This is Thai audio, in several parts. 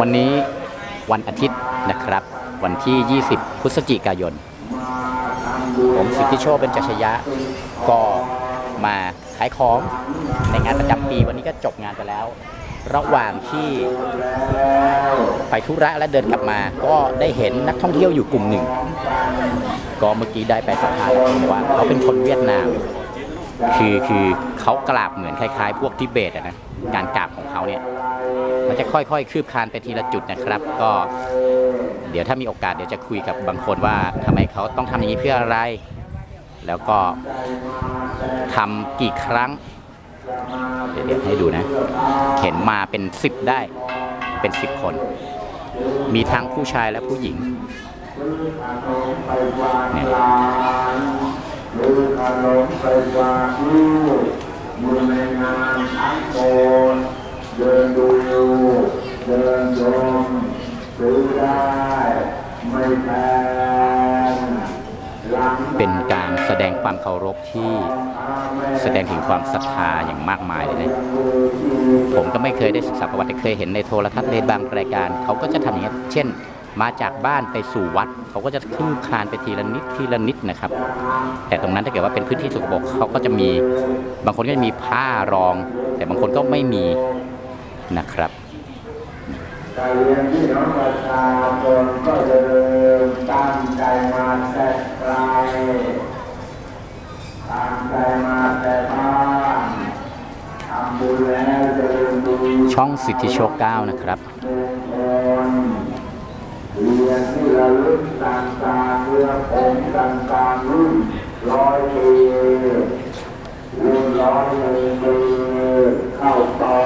วันนี้วันอาทิตย์นะครับ วันที่ 20 พฤศจิกายน ผมสิทธิโชคเป็นจัชยะ ก็มาขายของในงานประจำปีวันนี้ก็จบงานไปแล้ว ระหว่างที่ไปธุระและเดินกลับมา ก็ได้เห็นนักท่องเที่ยวอยู่กลุ่มหนึ่ง ก็เมื่อกี้ได้ไปสัมภาษณ์ว่าเขาเป็นคนเวียดนาม คือคือเขากราบเหมือนคล้าย ๆ พวกทิเบตอะนะการกราบของเขาเนี่ยมันจะค่อยๆ คืบคลานไปทีละจุดนะครับ ก็เดี๋ยวถ้ามีโอกาสเดี๋ยวจะคุยกับบางคนว่าทำไมเขาต้องทำอย่างนี้เพื่ออะไร แล้วก็ทำกี่ครั้งเดี๋ยวเดี๋ยวให้ดูนะ เห็นมาเป็นสิบได้เป็นสิบคน มีทั้งผู้ชายและผู้หญิงเนี่ย หรือขนมณ์ไปฝากลูกอยู่ในงานทั้งโคนเดินดูเดินชมซื้อได้ไม่แพงเป็นการแสดงความเคารพที่แสดงถึงความศรัทธาอย่างมากมายเลยนะผมก็ไม่เคยได้ศึกษาประวัติเคยเห็นในโทรทัศน์ในบางรายการ เขาก็จะทำอย่างนี้เช่น มาจากบ้านไปสู่วัด เขาก็จะขึ้นคานไปทีละนิดทีละนิดนะครับ แต่ตรงนั้นถ้าเกิดว่าเป็นพื้นที่สกปรกเขาก็จะมีบางคนก็จะมีผ้ารอง แต่บางคนก็ไม่มีนะครับการเรียนที่น้องประชาชนก็จะเดินตั้งใจมาแต่ไกลตั้งใจมาแต่บ้านทำบุญแล้วจะเดินดูช่องสิทธิโชคเก้านะครับ คนเรียนที่ ระลึกต่างๆเรื่องผมต่างๆรุ่นร้อยปีรุ่นร้อยหนึ่งปีเข้าต่อ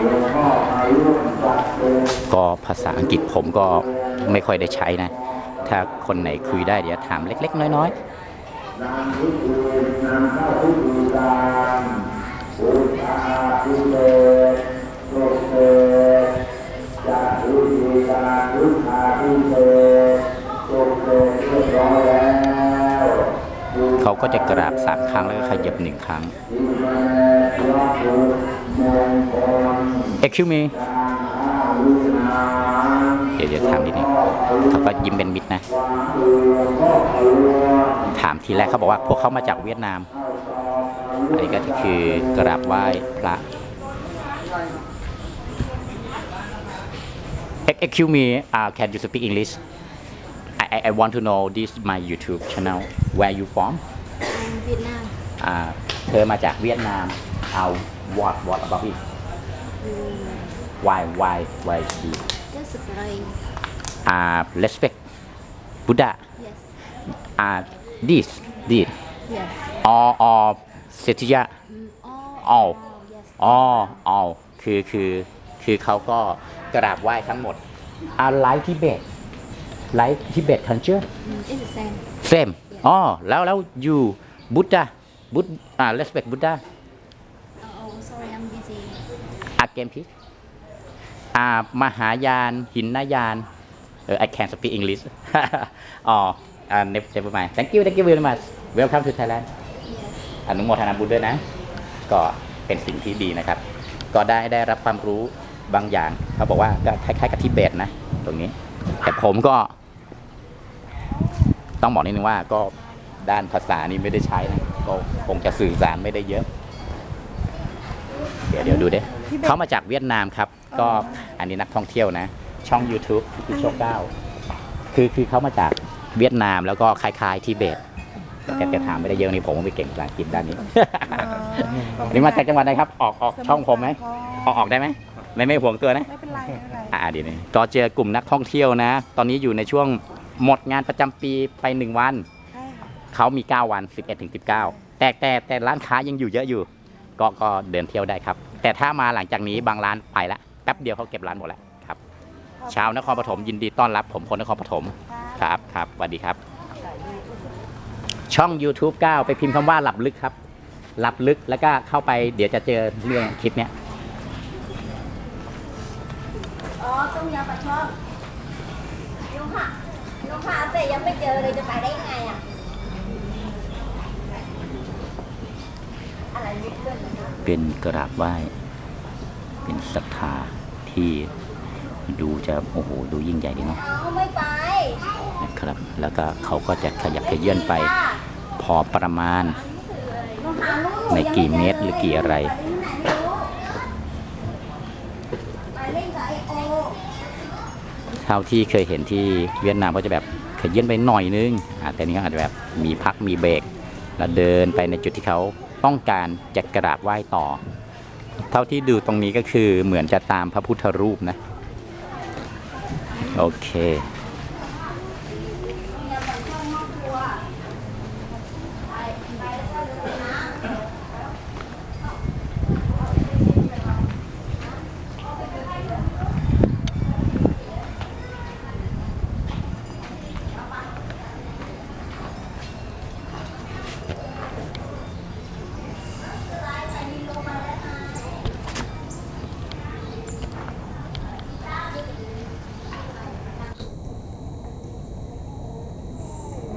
หลวงพ่ออายุสัตว์เป็นก็ภาษาอังกฤษผมก็ไม่ค่อยได้ใช้นะ ถ้าคนไหนคุยได้เดี๋ยวถามเล็ก ๆ น้อยนางทุกเดือนนางเข้าทุกดูการอุตาทุเบ ก็จะกราบสามครั้งแล้วก็ขยับหนึ่งครั้งที่แม่รับบุตรมงคล Excuse me เดี๋ยวเดี๋ยวถามนิดนึงเขาก็ยิ้มเป็นมิตรนะ ถามทีแรกเขาบอกว่าพวกเขามาจากเวียดนาม อันนี้ก็คือกราบไหว้พระ Ex- Excuse me uh, can you speak English I, I I want to know this my YouTube channel where you from เวียดนามอ่าเธอมาจากเวียดนามเอา what what about it why why why she ก็สเปรย์อ่า respect Buddha yes อ่า this this yes all all เสถียะอ๋อ all yes อ๋ออ๋อคือคือคือเขาก็กราบไหว้ทั้งหมดอาไลท์ทิเบตไลท์ทิเบตคันเจอร์ it's the same เซมอ๋อแล้วแล้วยู บุต h a บุตอ่า respect บุต h a oh sorry I'm busy อาเกมพิอ่ามหายาน หินนายานเออ I can speak English อ๋ออ่า never mind thank you thank you very much welcome to Thailand yes อนุโมทนาบุญด้วยนะ ก็เป็นสิ่งที่ดีนะครับ ก็ได้ได้รับความรู้บางอย่าง เขาบอกว่าก็คล้ายๆกับทิเบตนะ ตรงนี้ แต่ผมก็ ต้องบอกนิดนึงว่าก็ ด้านภาษานี่ไม่ได้ใช้นะก็คงจะสื่อสารไม่ได้เยอะ เดี๋ยวเดี๋ยวดูเด้เขามาจากเวียดนามครับ ก็อันนี้นักท่องเที่ยวนะ ช่อง YouTube ที่โชคเก้าคือคือเขามาจากเวียดนามแล้วก็คล้ายๆทิเบตแต่แต่ถามไม่ได้เยอะนี่ผมไม่เก่งภาษาอังกฤษด้านนี้อันนี้มาจากจังหวัดไหนครับ ออกออกช่องผมไหมออกออกได้ไหมไม่ไม่ห่วงตัวนะไม่เป็นไรไม่เป็นไรอ่าเดี๋ยวนี้ก็เจอกลุ่มนักท่องเที่ยวนะ ตอนนี้อยู่ในช่วงหมดงานประจำปีไปหนึ่งวันใช่ค่ะ เขามี 9 วัน 11ถึง19 แต่แต่แต่ร้านค้ายังอยู่เยอะอยู่ ก็ก็เดินเที่ยวได้ครับ แต่ถ้ามาหลังจากนี้บางร้านไปละแป๊บเดียวเขาเก็บร้านหมดแล้วครับชาวนครปฐมยินดีต้อนรับผมคนนครปฐมครับครับสวัสดีครับ ช่อง YouTube 9 ไปพิมพ์คำว่าหลับลึกครับ หลับลึกแล้วก็เข้าไปเดี๋ยวจะเจอเรื่องคลิปเนี้ยอ๋อต้มยำปลาช่อนลุงค่ะลุงค่ะแต่ยังไม่เจอเลยจะไปได้ยังไงอะ อะไรนิด เป็นกราบไหว้ เป็นศรัทธาที่ดูจะโอ้โหดูยิ่งใหญ่ดีเนาะนะครับ แล้วก็เขาก็จะขยับขยื่นไปพอประมาณ ในกี่เมตรหรือกี่อะไรเท่าที่เคยเห็นที่เวียดนามก็จะแบบขยื่นไปหน่อยนึงแต่นี้ก็อาจจะแบบมีพักมีเบรกแล้วเดินไปในจุดที่เขา ต้องการจะกราบไหว้ต่อ เท่าที่ดูตรงนี้ก็คือเหมือนจะตามพระพุทธรูปนะ โอเค อย่าไปเข้ามอบตัวไปไปแล้วก็เดินนะ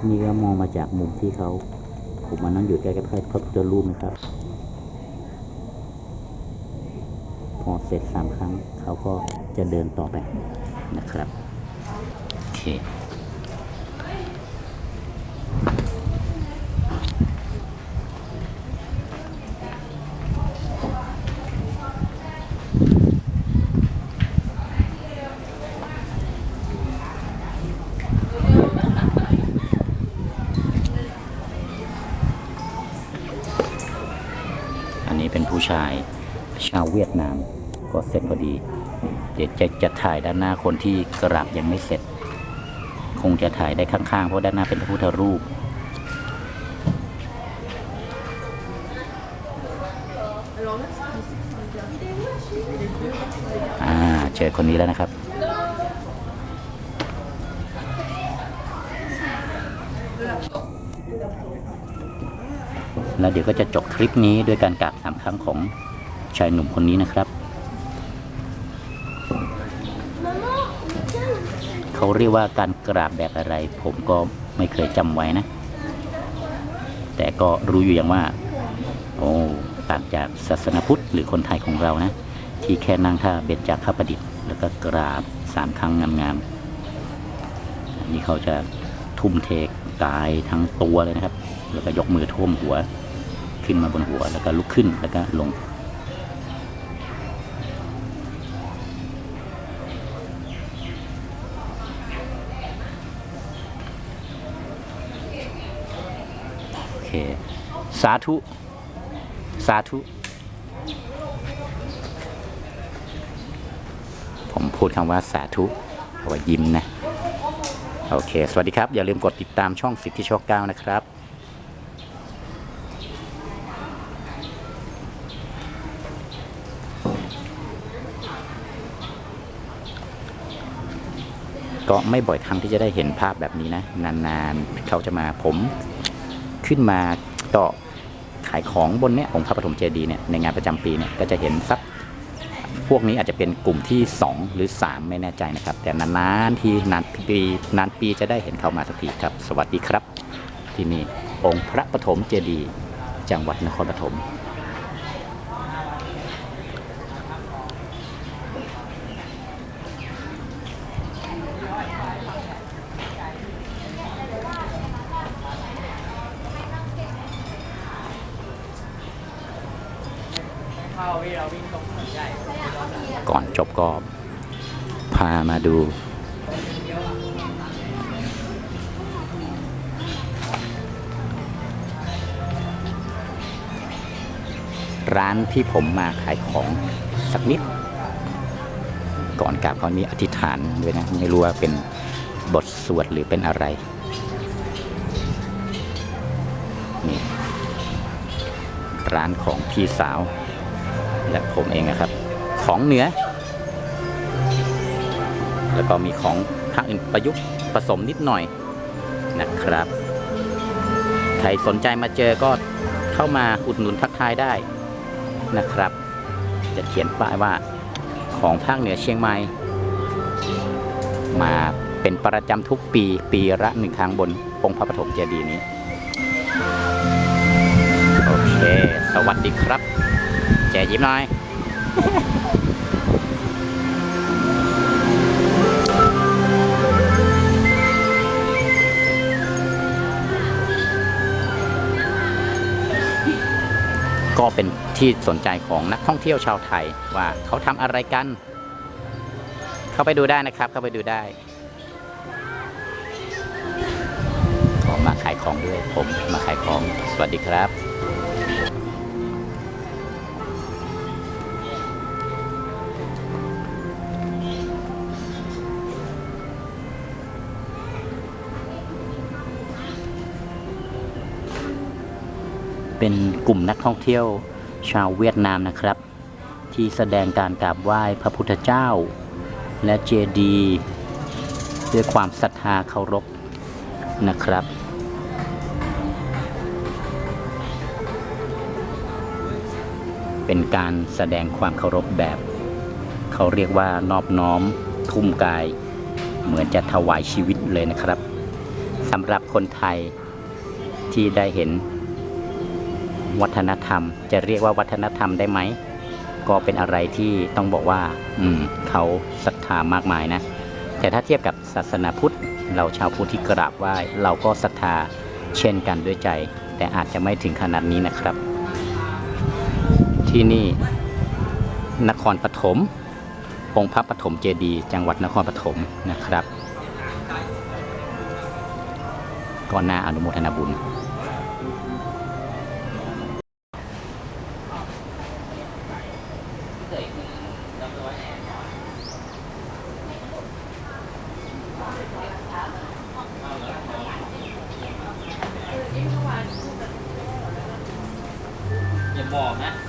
นี่ก็มองมาจากมุมที่เขาผมมานั่งอยู่ใกล้กับพระพุทธรูปนะครับ พอเสร็จสามครั้งเขาก็จะเดินต่อไปนะครับ โอเค เป็นผู้ชายชาวเวียดนามก็เสร็จพอดี เดี๋ยวจะจะถ่ายด้านหน้าคนที่กราบยังไม่เสร็จ คงจะถ่ายได้ข้างๆ เพราะด้านหน้าเป็นพระพุทธรูป อ่าเจอคนนี้แล้วนะครับ แล้วเดี๋ยวก็จะจบคลิปนี้ด้วยการกราบสามครั้งของชายหนุ่มคนนี้นะครับ เขาเรียกว่าการกราบแบบอะไร ผมก็ไม่เคยจำไว้นะ แต่ก็รู้อยู่อย่างว่า โอ้ต่างจากศาสนาพุทธหรือคนไทยของเรานะ ที่แค่นั่งท่าเบ็ดจากข้าประดิษฐ์ แล้วก็กราบสามครั้งงามๆนนี้เขาจะทุ่มเทกายทั้งตัวเลยนะครับ แล้วก็ยกมือท่วมหัว ขึ้นมาบนหัว แล้วก็ลุกขึ้นแล้วก็ลง โอเค สาธุ สาธุ ผมพูดคำว่าสาธุเอาไว้ยิ้มนะ โอเค สวัสดีครับ อย่าลืมกดติดตามช่องสิทธิโชคเก้านะครับ ก็ไม่บ่อยครั้งที่จะได้เห็นภาพแบบนี้นะ นานๆเขาจะมาผมขึ้นมาก็ขายของบนเนี้ยองค์พระปฐมเจดีย์เนี่ยในงานประจำปีเนี่ยก็จะเห็นสักพวกนี้อาจจะเป็นกลุ่มที่ 2 หรือ 3 ไม่แน่ใจนะครับ แต่นานๆทีนานปีนานปีจะได้เห็นเขามาสักทีครับ สวัสดีครับ ที่นี่องค์พระปฐมเจดีย์จังหวัดนครปฐม ก่อนจบก็พามาดู ร้านที่ผมมาขายของสักนิด ก่อนกลับเขามีอธิษฐานด้วยนะ ไม่รู้ว่าเป็นบทสวดหรือเป็นอะไรนี่ร้านของพี่สาว และผมเองนะครับ ของเหนือ แล้วก็มีของภาคอื่นประยุกต์ผสมนิดหน่อยนะครับ ใครสนใจมาเจอก็เข้ามาอุดหนุนทักทายได้นะครับ จะเขียนป้ายว่าของภาคเหนือเชียงใหม่ มาเป็นประจำทุกปีปีละหนึ่งครั้งบนองค์พระปฐมเจดีย์นี้ โอเค สวัสดีครับ จยิ้มหน่อยก็เป็นที่สนใจของนักท่องเที่ยวชาวไทยว่าเขาทำอะไรกัน เข้าไปดูได้นะครับ เข้าไปดูได้ก็มาขายของด้วยผมมาขายของ สวัสดีครับ เป็นกลุ่มนักท่องเที่ยวชาวเวียดนามนะครับ ที่แสดงการกราบไหว้พระพุทธเจ้า และเจดีย์ด้วยความศรัทธาเคารพนะครับเป็นการแสดงความเคารพแบบ เขาเรียกว่านอบน้อมทุ่มกาย เหมือนจะถวายชีวิตเลยนะครับสำหรับคนไทยที่ได้เห็น วัฒนธรรม จะเรียกว่าวัฒนธรรมได้ไหม ก็เป็นอะไรที่ต้องบอกว่า อืมเขาศรัทธามากมายนะ แต่ถ้าเทียบกับศาสนาพุทธ เราชาวพุทธที่กราบไหว้เราก็ศรัทธาเช่นกันด้วยใจ แต่อาจจะไม่ถึงขนาดนี้นะครับ ที่นี่นครปฐมองค์พระปฐมเจดีย์จังหวัดนครปฐมนะครับ ก็น่าอนุโมทนาบุญ เกิดขึ้นรัรแอนอย่าบอกนะ